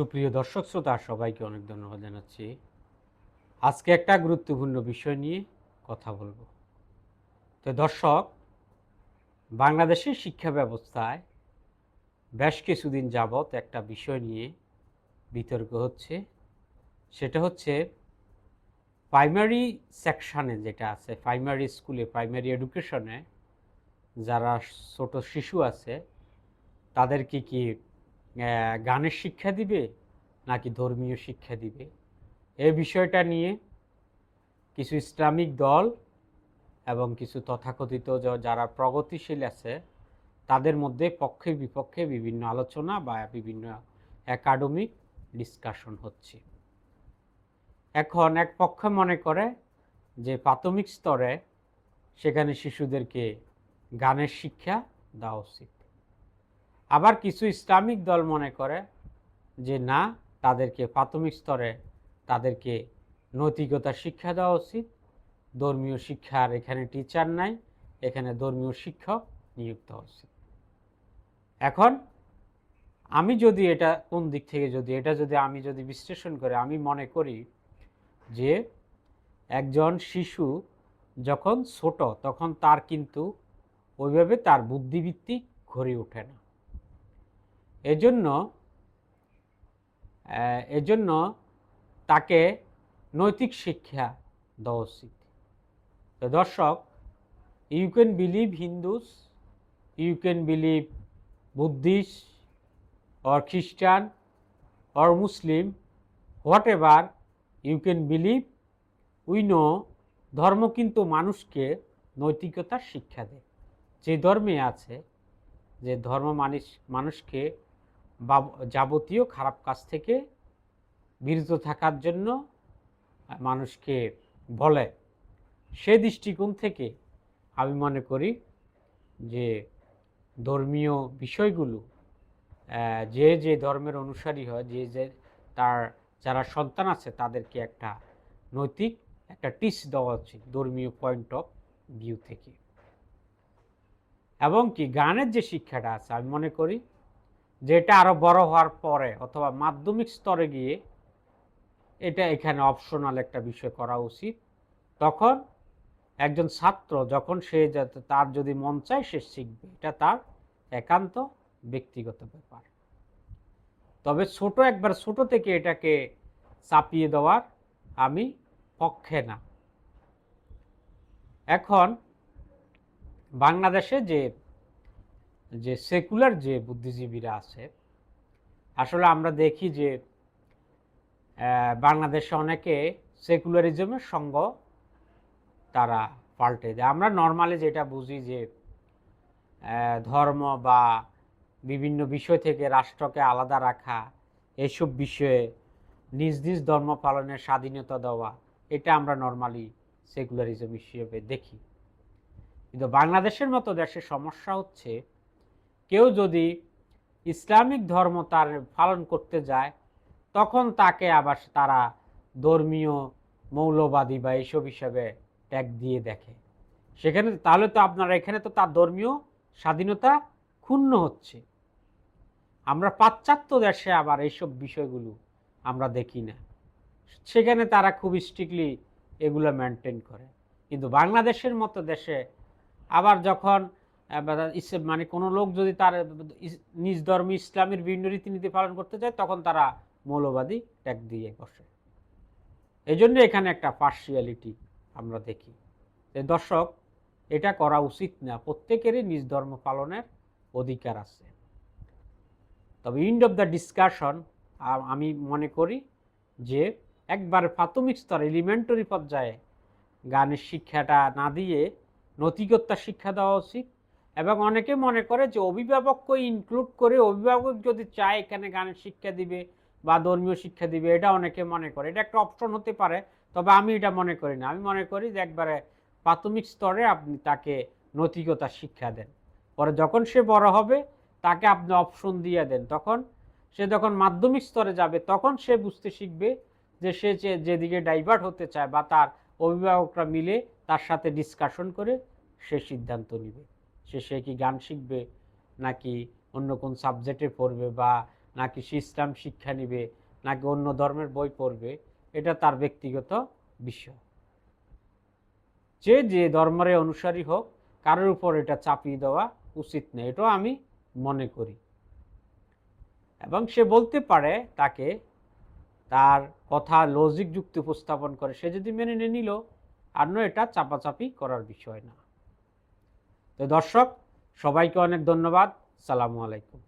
সুপ্রিয় দর্শক শ্রোতা, সবাইকে অনেক ধন্যবাদ জানাচ্ছি। আজকে একটা গুরুত্বপূর্ণ বিষয় নিয়ে কথা বলব। তো দর্শক, বাংলাদেশের শিক্ষা ব্যবস্থায় বেশ কিছুদিন যাবৎ একটা বিষয় নিয়ে বিতর্ক হচ্ছে। সেটা হচ্ছে প্রাইমারি সেকশানে যেটা আছে প্রাইমারি স্কুলে প্রাইমারি এডুকেশনে যারা ছোট শিশু আছে, তাদেরকে কি গানের শিক্ষা দিবে নাকি ধর্মীয় শিক্ষা দিবে? এ বিষয়টা নিয়ে কিছু ইসলামিক দল এবং কিছু তথাকথিত যারা প্রগতিশীল আছে, তাদের মধ্যে পক্ষে বিপক্ষে বিভিন্ন আলোচনা বা বিভিন্ন একাডেমিক ডিসকাশন হচ্ছে। এখন এক পক্ষ মনে করে যে প্রাথমিক স্তরে সেখানে শিশুদেরকে গানের শিক্ষা দেওয়া উচিত। আবার কিছু ইসলামিক দল মনে করে যে, না, তাদেরকে প্রাথমিক স্তরে তাদেরকে নৈতিকতা শিক্ষা দেওয়া উচিত। ধর্মীয় শিক্ষার এখানে টিচার নাই, এখানে ধর্মীয় শিক্ষক নিযুক্ত উচিত। এখন আমি যদি এটা কোন দিক থেকে যদি, এটা যদি আমি যদি বিশ্লেষণ করে, আমি মনে করি যে, একজন শিশু যখন ছোট, তখন তার কিন্তু ওইভাবে তার বুদ্ধিবৃত্তি ঘরে ওঠে না। এজন্য এজন্য তাকে নৈতিক শিক্ষা দেওয়া উচিত। তো দর্শক you can believe Hindus you can believe Buddhist or Christian or Muslim ever you can believe we no ধর্ম কিন্তু মানুষকে নৈতিকতার শিক্ষা দেয়। যে ধর্মে আছে, যে ধর্ম মানুষ, মানুষকে যাবতীয় খারাপ কাজ থেকে বিরত থাকার জন্য মানুষকে বলে। সে দৃষ্টিকোণ থেকে আমি মনে করি যে ধর্মীয় বিষয়গুলো যে যে ধর্মের অনুসারী হয়, যে যে তার যারা সন্তান আছে, তাদেরকে একটা নৈতিক একটা টিচ দেওয়া উচিত ধর্মীয় পয়েন্ট অফ ভিউ থেকে। এবং কি, গানের যে শিক্ষাটা আছে, আমি মনে করি যে এটা আরও বড় হওয়ার পরে অথবা মাধ্যমিক স্তরে গিয়ে এটা এখানে অপশনাল একটা বিষয় করা উচিত। তখন একজন ছাত্র যখন সে তার যদি মন চায় সে শিখবে। এটা তার একান্ত ব্যক্তিগত ব্যাপার। তবে ছোট একবার ছোট থেকে এটাকে চাপিয়ে দেওয়ার আমি পক্ষে না। এখন বাংলাদেশে যে যে সেকুলার যে বুদ্ধিজীবীরা আছে, আসলে আমরা দেখি যে বাংলাদেশে অনেকে সেকুলারিজমের সঙ্গ তারা পাল্টে দেয়। আমরা নর্মালি যেটা বুঝি যে ধর্ম বা বিভিন্ন বিষয় থেকে রাষ্ট্রকে আলাদা রাখা, এসব বিষয়ে নিজ নিজ ধর্ম পালনের স্বাধীনতা দেওয়া, এটা আমরা নর্মালি সেকুলারিজম হিসেবে দেখি। কিন্তু বাংলাদেশের মতো দেশের সমস্যা হচ্ছে কেউ যদি ইসলামিক ধর্ম তার পালন করতে যায়, তখন তাকে আবার তারা ধর্মীয় মৌলবাদী বা এইসব হিসাবে ট্যাগ দিয়ে দেখে। সেখানে তাহলে তো আপনারা এখানে তো তার ধর্মীয় স্বাধীনতা ক্ষুণ্ণ হচ্ছে। আমরা পাশ্চাত্য দেশে আবার এইসব বিষয়গুলো আমরা দেখি না। সেখানে তারা খুব স্ট্রিক্টলি এগুলো মেনটেন করে। কিন্তু বাংলাদেশের মতো দেশে আবার যখন মানে কোনো লোক যদি তার নিজ ধর্ম ইসলামের বিভিন্ন রীতিনীতি পালন করতে চায়, তখন তারা মৌলবাদী ট্যাগ দিয়ে বসে। এই জন্য এখানে একটা পার্সিয়ালিটি আমরা দেখি। যে দর্শক, এটা করা উচিত না। প্রত্যেকেরই নিজ ধর্ম পালনের অধিকার আছে। তবে ইন্ড অফ দ্য ডিসকাশন আমি মনে করি যে একবার প্রাথমিক স্তর এলিমেন্টারি পর্যায়ে গানের শিক্ষাটা না দিয়ে নৈতিকতা শিক্ষা দেওয়া উচিত। এবং অনেকে মনে করে যে অভিভাবককে ইনক্লুড করে অভিভাবক যদি চায় এখানে গানের শিক্ষা দিবে বা ধর্মীয় শিক্ষা দিবে, এটা অনেকে মনে করে। এটা একটা অপশন হতে পারে, তবে আমি এটা মনে করি না। আমি মনে করি যে একবারে প্রাথমিক স্তরে আপনি তাকে নৈতিকতা শিক্ষা দেন। পরে যখন সে বড় হবে, তাকে আপনি অপশন দিয়ে দেন। তখন সে যখন মাধ্যমিক স্তরে যাবে, তখন সে বুঝতে শিখবে যে সে যেদিকে ডাইভার্ট হতে চায় বা তার অভিভাবকরা মিলে তার সাথে ডিসকাশন করে সে সিদ্ধান্ত নেবে। সে সে কি গান শিখবে? নাকি অন্য কোন সাবজেক্টে পড়বে বা নাকি সে ইসলাম শিক্ষা নিবে? নাকি অন্য ধর্মের বই পড়বে? এটা তার ব্যক্তিগত বিষয়। যে যে ধর্মের অনুসারী হোক, কারোর উপর এটা চাপিয়ে দেওয়া উচিত নেই এটাও আমি মনে করি। এবং সে বলতে পারে তাকে, তার কথা লজিক যুক্তি উপস্থাপন করে। সে যদি মেনে নিয়ে নিল, আর নয় এটা চাপাচাপি করার বিষয় না। তো দর্শক সবাইকে অনেক ধন্যবাদ। সালামু আলাইকুম।